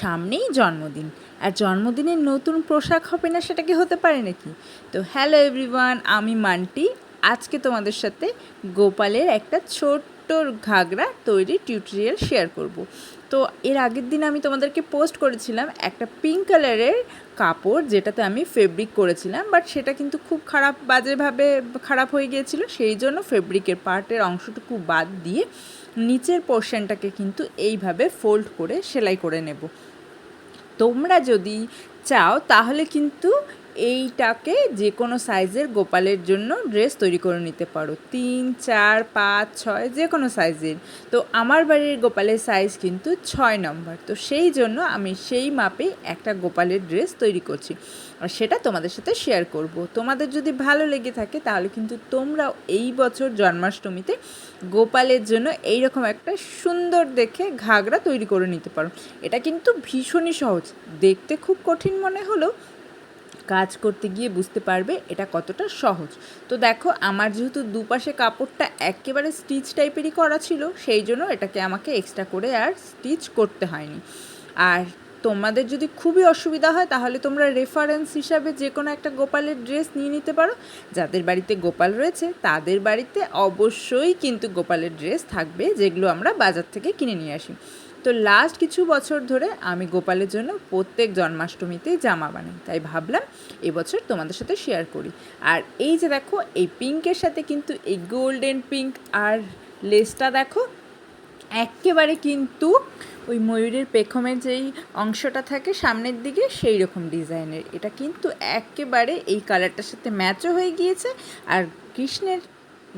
সামনেই জন্মদিন। আর জন্মদিনের নতুন পোশাক হবে না সেটা কি হতে পারে নাকি? তো হ্যালো এভরিওয়ান আমি মান্টি। আজকে তোমাদের সাথে গোপালের একটা ছোট্ট ঘাগরা তৈরি টিউটোরিয়াল শেয়ার করব। তো এর আগের দিন আমি তোমাদেরকে পোস্ট করেছিলাম একটা পিঙ্ক কালারের কাপড় যেটাতে আমি ফেব্রিক করেছিলাম বাট সেটা কিন্তু খুব খারাপ বাজেভাবে খারাপ হয়ে গিয়েছিল, সেই জন্য ফেব্রিকের পার্টের অংশটুকু বাদ দিয়ে নিচের পোর্শনটাকে কিন্তু এইভাবে ফোল্ড করে সেলাই করে নেব। তোমরা যদি চাও তাহলে কিন্তু এইটাকে যে কোনো সাইজের গোপালের জন্য ড্রেস তৈরি করে নিতে পারো। তিন, চার, পাঁচ, ছয় যে কোনো সাইজের। তো আমার বাড়ির গোপালের সাইজ কিন্তু ছয় নম্বর তো সেই জন্য আমি সেই মাপেই একটা গোপালের ড্রেস তৈরি করছি। আর সেটা তোমাদের সাথে শেয়ার করব। তোমাদের যদি ভালো লেগে থাকে তাহলে কিন্তু তোমরাও এই বছর জন্মাষ্টমীতে গোপালের জন্য এইরকম একটা সুন্দর দেখে ঘাগরা তৈরি করে নিতে পারো। এটা কিন্তু ভীষণই সহজ। দেখতে খুব কঠিন মনে হলেও কাজ করতে গিয়ে বুঝতে পারবে এটা কতটা সহজ। তো দেখো, আমার যেহেতু দুপাশে কাপড়টা একেবারে স্টিচ টাইপেরই করা ছিল, সেই জন্য এটাকে আমাকে এক্সট্রা করে আর স্টিচ করতে হয়নি। আর তোমাদের যদি খুবই অসুবিধা হয়, তাহলে তোমরা রেফারেন্স হিসাবে যে কোনো একটা গোপালের ড্রেস নিয়ে নিতে পারো। যাদের বাড়িতে গোপাল রয়েছে, তাদের বাড়িতে অবশ্যই কিন্তু গোপালের ড্রেস থাকবে, যেগুলো আমরা বাজার থেকে কিনে নিয়ে আসি। তো লাস্ট কিছু বছর ধরে আমি গোপালের জন্য প্রত্যেক জন্মাষ্টমীতেই জামা বানাই, তাই ভাবলাম এবছর তোমাদের সাথে শেয়ার করি। আর এই যে দেখো, এই পিঙ্কের সাথে কিন্তু এই গোল্ডেন পিঙ্ক আর লেসটা দেখো, একেবারে কিন্তু ওই ময়ূরের পেখমের যেই অংশটা থাকে সামনের দিকে সেই রকম ডিজাইনের এটা কিন্তু একেবারে এই কালারটার সাথে ম্যাচও হয়ে গিয়েছে আর কৃষ্ণের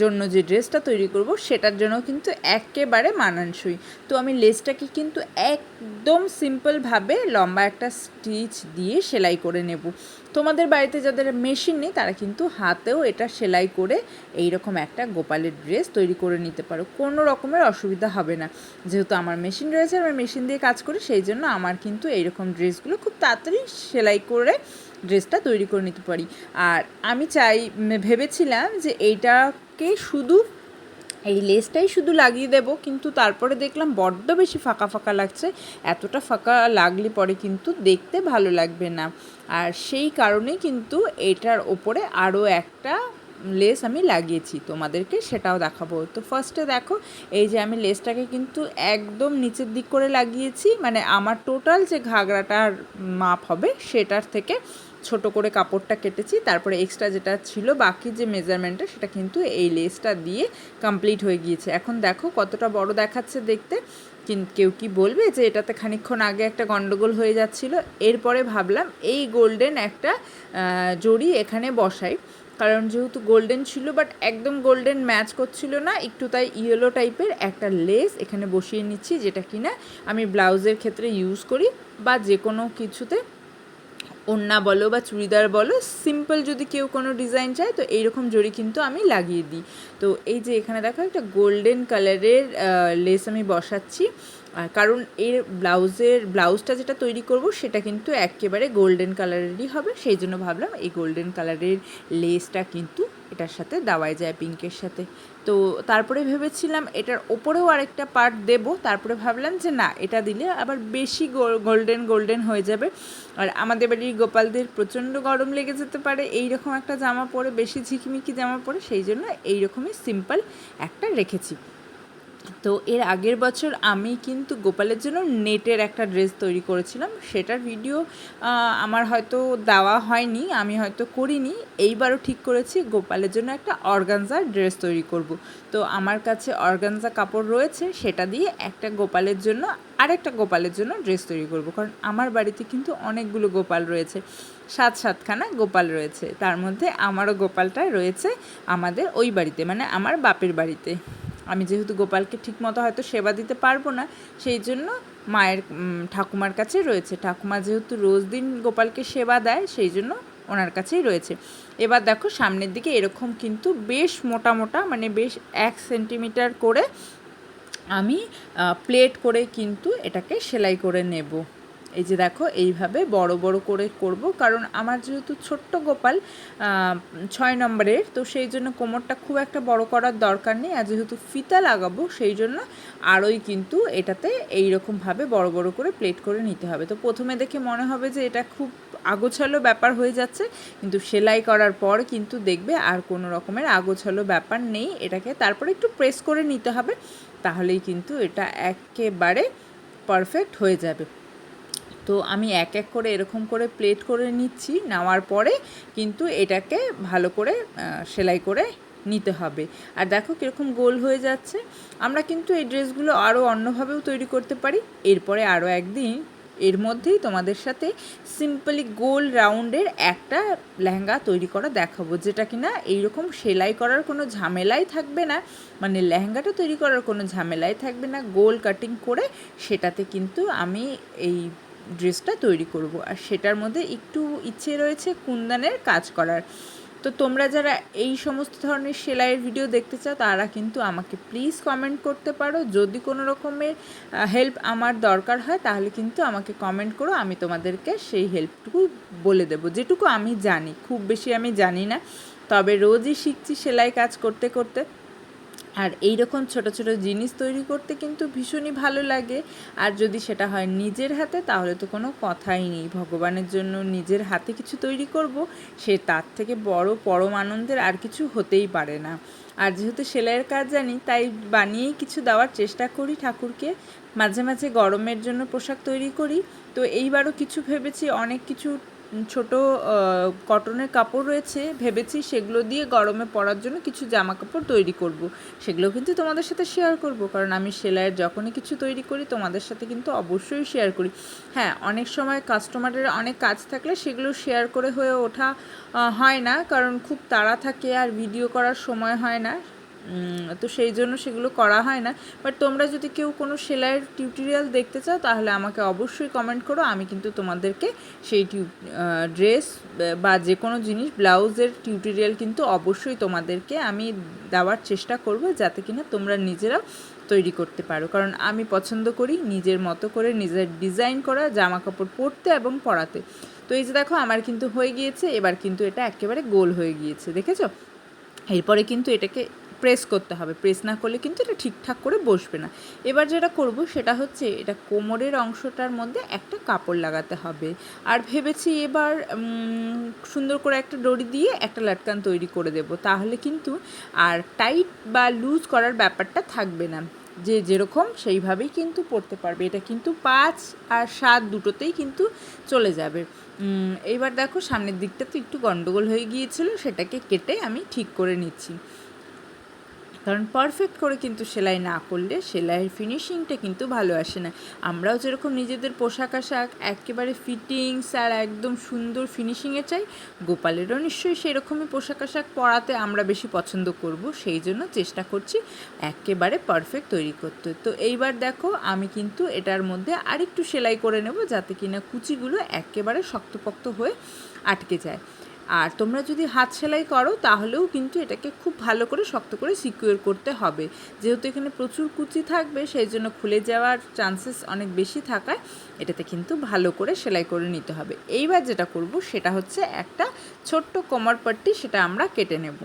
জন্য যে ড্রেসটা তৈরি করব, সেটার জন্য কিন্তু একেবারে মানানসই। তো আমি লেসটাকে কিন্তু একদম সিম্পলভাবে লম্বা একটা স্টিচ দিয়ে সেলাই করে নেব। তোমাদের বাড়িতে যাদের মেশিন নেই, তারা কিন্তু হাতেও এটা সেলাই করে এই রকম একটা গোপালের ড্রেস তৈরি করে নিতে পারো। কোনো রকমের অসুবিধা হবে না। যেহেতু আমার মেশিন রয়েছে, আমি মেশিন দিয়ে কাজ করি, সেই জন্য আমার কিন্তু এইরকম ড্রেসগুলো খুব তাড়াতাড়ি সেলাই করে ড্রেসটা তৈরি করে নিতে পারি। আর আমি চাই, ভেবেছিলাম যে এইটাকে শুধু, এই লেসটাই শুধু লাগিয়ে দেব, কিন্তু তারপরে দেখলাম বড্ড বেশি ফাঁকা ফাঁকা লাগছে, এতটা ফাঁকা লাগলে পরে কিন্তু দেখতে ভালো লাগবে না। আর সেই কারণে কিন্তু এটার ওপরে আরও একটা লেস আমি লাগিয়েছি তোমাদেরকে, সেটাও দেখাবো। তো ফার্স্টে দেখো, এই যে আমি লেসটাকে কিন্তু একদম নিচের দিক করে লাগিয়েছি মানে আমার টোটাল যে ঘাগরাটার মাপ হবে, সেটার থেকে ছোট করে কাপড়টা কেটেছি, তারপরে এক্সট্রা যেটা ছিল বাকি যে মেজারমেন্টটা সেটা কিন্তু এই লেসটা দিয়ে কমপ্লিট হয়ে গিয়েছে। এখন দেখো কতটা বড় দেখাচ্ছে দেখতে। কেউ কি বলবে যে এটাতে খানিক্ষণ আগে একটা গন্ডগোল হয়ে যাচ্ছিল? এরপরে ভাবলাম এই গোল্ডেন একটা জড়ি এখানে বসাই। কারণ যেহেতু গোল্ডেন ছিল বাট একদম গোল্ডেন ম্যাচ করছিল না, একটু তাই ইয়েলো টাইপের একটা লেস এখানে বসিয়ে নিচ্ছি, যেটা কিনা আমি ব্লাউজের ক্ষেত্রে ইউজ করি, বা যে কোনো কিছুতে ওড়না বলো বা চুড়িদার বলো সিম্পল যদি কেউ কোনো ডিজাইন চায়, তো এইরকম জড়ি কিন্তু আমি লাগিয়ে দিই। তো এই যে এখানে দেখো একটা গোল্ডেন কালারের লেস আমি বসাচ্ছি। আর কারণ এর ব্লাউজের, ব্লাউজটা যেটা তৈরি করব, সেটা কিন্তু একেবারে গোল্ডেন কালারেরই হবে। সেই জন্য ভাবলাম এই গোল্ডেন কালারের লেসটা কিন্তু এটার সাথে দেওয়াই যায় পিঙ্কের সাথে। তো তারপরে ভেবেছিলাম এটার ওপরেও আরেকটা পার্ট দেব। তারপরে ভাবলাম যে না, এটা দিলে আবার বেশি গোল্ডেন গোল্ডেন হয়ে যাবে। আর আমাদের বাড়ির গোপালদের প্রচণ্ড গরম লেগে যেতে পারে এই রকম একটা জামা পরে, বেশি ঝিকিমিকি জামা পরে, সেই জন্য এইরকমই সিম্পল একটা রেখেছি। তো এর আগের বছর আমি কিন্তু গোপালের জন্য নেটের একটা ড্রেস তৈরি করেছিলাম। সেটার ভিডিও আমার হয়তো দেওয়া হয়নি, আমি হয়তো করিনি। এইবারও ঠিক করেছি, গোপালের জন্য একটা অর্গানজার ড্রেস তৈরি করব। তো আমার কাছে অর্গানজা কাপড় রয়েছে, সেটা দিয়ে একটা গোপালের জন্য, আরেকটা গোপালের জন্য ড্রেস তৈরি করব। কারণ আমার বাড়িতে কিন্তু অনেকগুলো গোপাল রয়েছে, সাত সাতখানা গোপাল রয়েছে। তার মধ্যে আমারও গোপালটা রয়েছে আমাদের ওই বাড়িতে মানে আমার বাপের বাড়িতে। আমি যেহেতু গোপালকে ঠিকমতো হয়তো সেবা দিতে পারব না, সেই জন্য মায়ের ঠাকুমার কাছে রয়েছে। ঠাকুমা যেহেতু রোজ দিন গোপালকে সেবা দেয়, সেই জন্য ওনার কাছেই রয়েছে। এবার দেখো সামনের দিকে এরকম কিন্তু বেশ মোটা মোটা মানে বেশ এক সেন্টিমিটার করে আমি প্লেট করে কিন্তু এটাকে সেলাই করে নেব। এই যে দেখো, এইভাবে বড় বড় করে করব। কারণ আমার যেহেতু ছোট্ট গোপাল ছয় নম্বরের, তো সেই জন্য কোমরটা খুব একটা বড় করার দরকার নেই। আর যেহেতু ফিতা লাগাবো, সেই জন্য আরোই কিন্তু এটাতে এই রকমভাবে বড় বড় করে প্লেট করে নিতে হবে। তো প্রথমে দেখে মনে হবে যে এটা খুব আগোছালো ব্যাপার হয়ে যাচ্ছে, কিন্তু সেলাই করার পর কিন্তু দেখবে আর কোনো রকমের আগোছালো ব্যাপার নেই এটাকে। তারপরে একটু প্রেস করে নিতে হবে, তাহলেই কিন্তু এটা একেবারে পারফেক্ট হয়ে যাবে। তো আমি এক এক করে এরকম করে প্লেট করে নিচ্ছি, নেওয়ার পরে কিন্তু এটাকে ভালো করে সেলাই করে নিতে হবে। আর দেখো কীরকম গোল হয়ে যাচ্ছে। আমরা কিন্তু এই ড্রেসগুলো আরও অন্যভাবেও তৈরি করতে পারি। এরপরে আরও একদিন এর মধ্যেই তোমাদের সাথে সিম্পলি গোল রাউন্ডের একটা লেহেঙ্গা তৈরি করা দেখাবো, যেটা কিনা এইরকম সেলাই করার কোনো ঝামেলাই থাকবে না। মানে লেহেঙ্গাটা তৈরি করার কোনো ঝামেলাই থাকবে না। গোল কাটিং করে সেটাতে কিন্তু আমি এই ড্রেসটা তৈরি করব। আর সেটার মধ্যে একটু ইচ্ছে রয়েছে কুন্দানের কাজ করার। তো তোমরা যারা এই সমস্ত ধরনের সেলাইয়ের ভিডিও দেখতে চাও, তারা কিন্তু আমাকে প্লিজ কমেন্ট করতে পারো। যদি কোনো রকমের হেল্প আমার দরকার হয়, তাহলে কিন্তু আমাকে কমেন্ট করো। আমি তোমাদেরকে সেই হেল্পটুকু বলে দেবো। যেটুকু আমি জানি, খুব বেশি আমি জানি না। তবে রোজই শিখছি সেলাই কাজ করতে করতে। আর এই রকম ছোট ছোট জিনিস তৈরি করতে কিন্তু ভীষণই ভালো লাগে। আর যদি সেটা হয় নিজের হাতে, তাহলে তো কোনো কথাই নেই। ভগবানের জন্য নিজের হাতে কিছু তৈরি করব, সে তার থেকে বড় পরম আনন্দের আর কিছু হতেই পারে না। আর যেহেতু সেলাইয়ের কাজ জানি, তাই বানিয়েই কিছু দেওয়ার চেষ্টা করি ঠাকুরকে। মাঝে মাঝে গরমের জন্য পোশাক তৈরি করি। তো এইবারও কিছু ভেবেছি, অনেক কিছু ছোট কটনের কাপড় রয়েছে, ভেবেছি সেগুলো দিয়ে গরমে পরার জন্য কিছু জামা কাপড় তৈরি করব। সেগুলো কিন্তু তোমাদের সাথে শেয়ার করব, কারণ আমি সেলাইয়ের যখনই কিছু তৈরি করি, তোমাদের সাথে কিন্তু অবশ্যই শেয়ার করি হ্যাঁ অনেক সময় কাস্টমারের অনেক কাজ থাকলে সেগুলো শেয়ার করে হয়ে ওঠা হয় না, কারণ খুব তাড়া থাকে আর ভিডিও করার সময় হয় না তো সেই জন্য সেগুলো করা হয় না। বাট তোমরা যদি কেউ কোনো সেলাইয়ের টিউটোরিয়াল দেখতে চাও, তাহলে আমাকে অবশ্যই কমেন্ট করো। আমি কিন্তু তোমাদেরকে সেই ড্রেস বা যে কোনো জিনিস, ব্লাউজের টিউটোরিয়াল কিন্তু অবশ্যই তোমাদেরকে আমি দেওয়ার চেষ্টা করব, যাতে কিনা তোমরা নিজেরাও তৈরি করতে পারো। কারণ আমি পছন্দ করি নিজের মতো করে নিজের ডিজাইন করা জামা কাপড় পরতে এবং পরাতে। তো এই যে দেখো, আমার কিন্তু হয়ে গিয়েছে। এবার কিন্তু এটা একেবারে গোল হয়ে গিয়েছে। দেখেছ? এরপরে কিন্তু এটাকে প্রেস করতে হবে। প্রেস না করলে কিন্তু এটা ঠিকঠাক করে বসবে না। এবার যেটা করব সেটা হচ্ছে এটা কোমরের অংশটার মধ্যে একটা কাপড় লাগাতে হবে। আর ভেবেছি এবার সুন্দর করে একটা দড়ি দিয়ে একটা লাটকান তৈরি করে দেব। তাহলে কিন্তু আর টাইট বা লুজ করার ব্যাপারটা থাকবে না। যে যেরকম সেইভাবেই কিন্তু পড়তে পারবে। এটা কিন্তু পাঁচ আর সাত দুটোতেই কিন্তু চলে যাবে। এইবার দেখো সামনের দিকটা তো একটু গন্ডগোল হয়ে গিয়েছিল, সেটাকে কেটে আমি ঠিক করে নিচ্ছি। কারণ পারফেক্ট করে কিন্তু সেলাই না করলে সেলাইয়ের ফিনিশিংটা কিন্তু ভালো আসে না। আমরাও যেরকম নিজেদের পোশাক আশাক একেবারে ফিটিংস আর একদম সুন্দর ফিনিশিংয়ে চাই, গোপালেরও নিশ্চয়ই সেরকমই পোশাক আশাক পরাতে আমরা বেশি পছন্দ করব, সেই জন্য চেষ্টা করছি একেবারে পারফেক্ট তৈরি করতে। তো এইবার দেখো আমি কিন্তু এটার মধ্যে আরেকটু সেলাই করে নেব যাতে কিনা কুচিগুলো একেবারে শক্তপোক্ত হয়ে আটকে যায়। আর তোমরা যদি হাত সেলাই করো, তাহলেও কিন্তু এটাকে খুব ভালো করে শক্ত করে সিকিউর করতে হবে। যেহেতু এখানে প্রচুর কুচি থাকবে, সেই জন্য খুলে যাওয়ার চান্সেস অনেক বেশি থাকায় এটাতে কিন্তু ভালো করে সেলাই করে নিতে হবে। এইবার যেটা করব, সেটা হচ্ছে একটা ছোট্ট কোমর পাট্টি, সেটা আমরা কেটে নেব।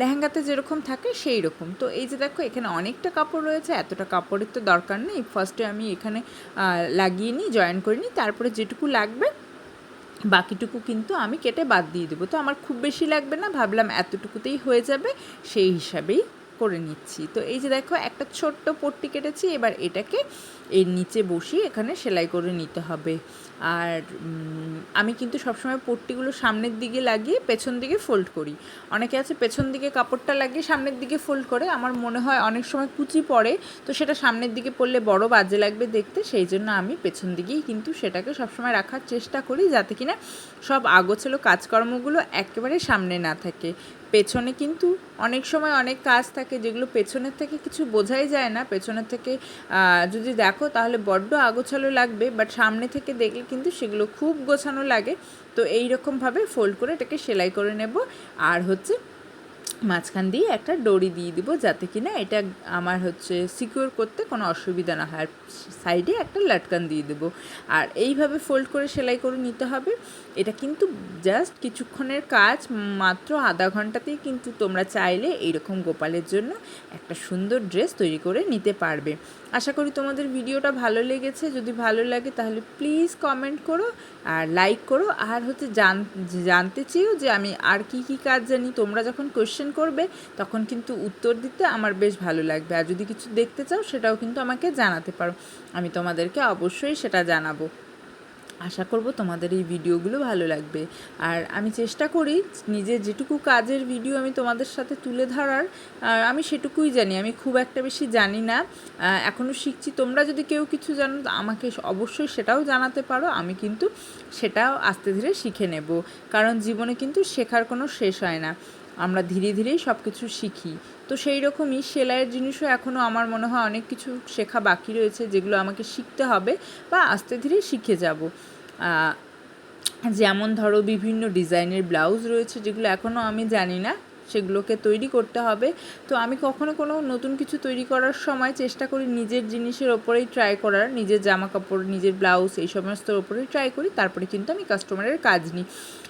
লেহেঙ্গাতে যেরকম থাকে সেই রকম তো এই যে দেখো, এখানে অনেকটা কাপড় রয়েছে, এতটা কাপড়ের তো দরকার নেই। ফার্স্টে আমি এখানে লাগিয়ে নিই জয়েন করে নিই। তারপরে যেটুকু লাগবে বাকিটুকু কিন্তু আমি কেটে বাদ দিয়ে দেবো। তো আমার খুব বেশি লাগবে না, ভাবলাম এতটুকুতেই হয়ে যাবে, সেই হিসাবেই করে নিচ্ছি। তো এই যে দেখো, একটা ছোট্ট পট্টি কেটেছি, এবার এটাকে এর নিচে বসিয়ে এখানে সেলাই করে নিতে হবে। আর আমি কিন্তু সবসময় পট্টিগুলো সামনের দিকে লাগিয়ে পেছন দিকে ফোল্ড করি। অনেকে আছে পেছন দিকে কাপড়টা লাগিয়ে সামনের দিকে ফোল্ড করে, আমার মনে হয় অনেক সময় কুচি পড়ে, তো সেটা সামনের দিকে পড়লে বড় বাজে লাগবে দেখতে, সেই জন্য আমি পেছন দিকেই কিন্তু সেটাকে সবসময় রাখার চেষ্টা করি, যাতে কিনা সব আগোছালো কাজকর্মগুলো একেবারে সামনে না থাকে। পেছনে কিন্তু অনেক সময় অনেক কাজ থাকে যেগুলো পেছনের থেকে কিছু বোঝাই যায় না। পেছনের থেকে যদি দেখো তাহলে বড্ড আগোছালো লাগবে বাট সামনে থেকে দেখলে কিন্তু সেগুলো খুব গোছানো লাগে। তো এইরকমভাবে ফোল্ড করে এটাকে সেলাই করে নেব। আর হচ্ছে মাঝখান দিয়ে একটা দড়ি দিয়ে দিব যাতে কিনা এটা আমার হচ্ছে সিকিউর করতে কোনো অসুবিধা না হয়। সাইডে একটা লাটকান দিয়ে দেবো। আর এইভাবে ফোল্ড করে সেলাই করে নিতে হবে। এটা কিন্তু জাস্ট কিছুক্ষণের কাজ, মাত্র আধা ঘন্টাতেই কিন্তু তোমরা চাইলে এইরকম গোপালের জন্য একটা সুন্দর ড্রেস তৈরি করে নিতে পারবে। আশা করি তোমাদের ভিডিওটা ভালো লেগেছে। যদি ভালো লাগে তাহলে প্লিজ কমেন্ট করো আর লাইক করো। আর হচ্ছে জান, জানতে চেয়েও যে আমি আর কি কি কাজ জানি, তোমরা যখন কোয়েশ্চেন করবে, তখন কিন্তু উত্তর দিতে আমার বেশ ভালো লাগবে। আর যদি কিছু দেখতে চাও, সেটাও কিন্তু আমাকে জানাতে পারো। আমি তোমাদেরকে অবশ্যই সেটা জানাব। আশা করব তোমাদের এই ভিডিওগুলো ভালো লাগবে। আর আমি চেষ্টা করি নিজের যেটুকু কাজের ভিডিও আমি তোমাদের সাথে তুলে ধরার আমি সেটুকুই জানি। আমি খুব একটা বেশি জানি না। এখনও শিখছি। তোমরা যদি কেউ কিছু জানো, আমাকে অবশ্যই সেটাও জানাতে পারো। আমি কিন্তু সেটাও আস্তে ধীরে শিখে নেব। কারণ জীবনে কিন্তু শেখার কোনো শেষ হয় না। আমরা ধীরে ধীরেই সব কিছু শিখি। তো সেই রকমই সেলাইয়ের জিনিসও এখনও আমার মনে হয় অনেক কিছু শেখা বাকি রয়েছে যেগুলো আমাকে শিখতে হবে বা আস্তে ধীরে শিখে যাব। যেমন ধরো বিভিন্ন ডিজাইনের ব্লাউজ রয়েছে যেগুলো এখনও আমি জানি না। সেগুলোকে তৈরি করতে হবে। তো আমি কখনো কোনো নতুন কিছু তৈরি করার সময় চেষ্টা করি নিজের জিনিসের ওপরেই ট্রাই করার, নিজের জামা কাপড় নিজের ব্লাউজ এই সমস্তর ওপরেই ট্রাই করি, তারপরে কিন্তু আমি কাস্টমারের কাজ নিই।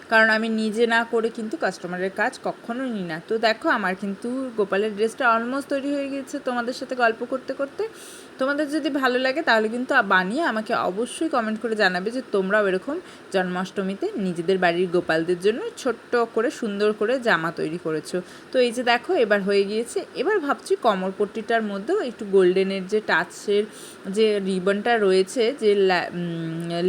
কারণ আমি নিজে না করে কিন্তু কাস্টমারের কাজ কখনোই নিই না। তো দেখো, আমার কিন্তু গোপালের ড্রেসটা অলমোস্ট তৈরি হয়ে গেছে তোমাদের সাথে গল্প করতে করতে। তোমাদের যদি ভালো লাগে তাহলে কিন্তু বানিয়ে আমাকে অবশ্যই কমেন্ট করে জানাবে যে তোমরাও এরকম জন্মাষ্টমীতে নিজেদের বাড়ির গোপালদের জন্য ছোট্ট করে সুন্দর করে জামা তৈরি করেছ। তো এই যে দেখো, এবার হয়ে গিয়েছে। এবার ভাবছি কমর পট্টিটার মধ্যেও একটু গোল্ডেনের যে টাচের যে রিবনটা রয়েছে, যে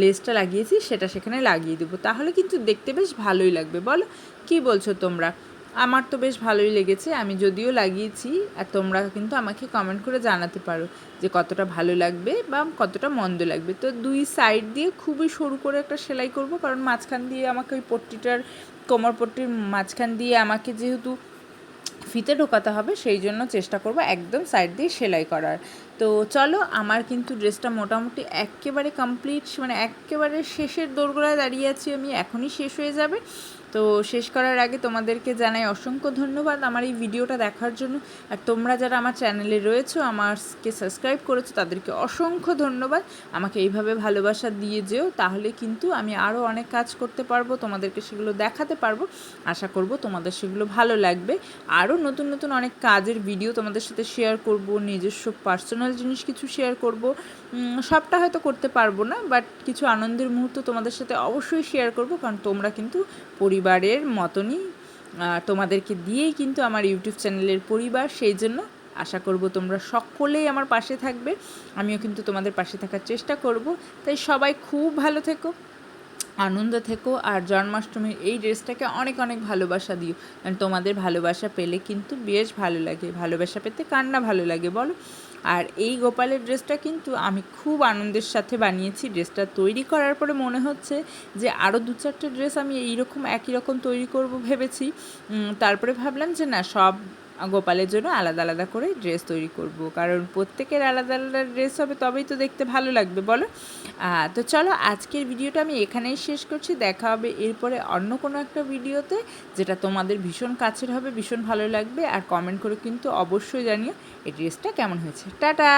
লেসটা লাগিয়েছি, সেটা সেখানে লাগিয়ে দেবো। তাহলে কিন্তু দেখতে বেশ ভালোই লাগবে। বলো, কি বলছো তোমরা? আমার তো বেশ ভালোই লেগেছে, আমি যদিও লাগিয়েছি, আর তোমরা কিন্তু আমাকে কমেন্ট করে জানাতে পারো যে কতটা ভালো লাগবে বা কতটা মন্দ লাগবে। তো দুই সাইড দিয়ে খুবই সরু করে একটা সেলাই করব, কারণ মাঝখান দিয়ে আমাকে ওই পট্টিটার, কোমর পট্টির মাঝখান দিয়ে আমাকে যেহেতু ফিতে ঢোকাতে হবে, সেই জন্য চেষ্টা করব একদম সাইড দিয়ে সেলাই করার। তো চলো, আমার কিন্তু ড্রেসটা মোটামুটি একেবারে কমপ্লিট মানে একেবারে শেষের দোরগোড়ায় দাঁড়িয়ে আছি আমি, এখনই শেষ হয়ে যাবে। তো শেষ করার আগে তোমাদেরকে জানাই অসংখ্য ধন্যবাদ আমার এই ভিডিওটা দেখার জন্য। আর তোমরা যারা আমার চ্যানেলে রয়েছো, আমারকে সাবস্ক্রাইব করেছ, তাদেরকে অসংখ্য ধন্যবাদ। আমাকে এইভাবে ভালোবাসা দিয়ে যেও, তাহলে কিন্তু আমি আরও অনেক কাজ করতে পারব, তোমাদেরকে সেগুলো দেখাতে পারব। আশা করব তোমাদের সেগুলো ভালো লাগবে। আরও নতুন নতুন অনেক কাজের ভিডিও তোমাদের সাথে শেয়ার করব, নিজস্ব পার্সোনাল জিনিস কিছু শেয়ার করব। সবটা হয়তো করতে পারব না বাট কিছু আনন্দের মুহূর্ত তোমাদের সাথে অবশ্যই শেয়ার করব, কারণ তোমরা কিন্তু পরিবারের মতনই তোমাদেরকে দিয়েই কিন্তু আমার ইউটিউব চ্যানেলের পরিবার। সেই জন্য আশা করব তোমরা সকলেই আমার পাশে থাকবে। আমিও কিন্তু তোমাদের পাশে থাকার চেষ্টা করব। তাই সবাই খুব ভালো থেকো, আনন্দ থেকো, আর জন্মাষ্টমীর এই ড্রেসটাকে অনেক অনেক ভালোবাসা দিও। কারণ তোমাদের ভালোবাসা পেলে কিন্তু বেশ ভালো লাগে। ভালোবাসা পেতে কান্না ভালো লাগে বলো? আর এই গোপালের ড্রেসটা কিন্তু আমি খুব আনন্দের সাথে বানিয়েছি। ড্রেসটা তৈরি করার পরে মনে হচ্ছে যে আরও দু চারটে ড্রেস আমি এইরকম একই রকম তৈরি করব ভেবেছি। তারপরে ভাবলাম যে না, সব গোপালের জন্য আলাদা আলাদা করে ড্রেস তৈরি করব। কারণ প্রত্যেকের আলাদা আলাদা ড্রেস হবে, তবেই তো দেখতে ভালো লাগবে, বলো? তো চলো আজকের ভিডিওটা আমি এখানেই শেষ করছি। দেখা হবে এরপরে অন্য কোনো একটা ভিডিওতে, যেটা তোমাদের ভীষণ কাছের হবে, ভীষণ ভালো লাগবে। আর কমেন্ট করে কিন্তু অবশ্যই জানিও, এই ড্রেসটা কেমন হয়েছে। টাটা!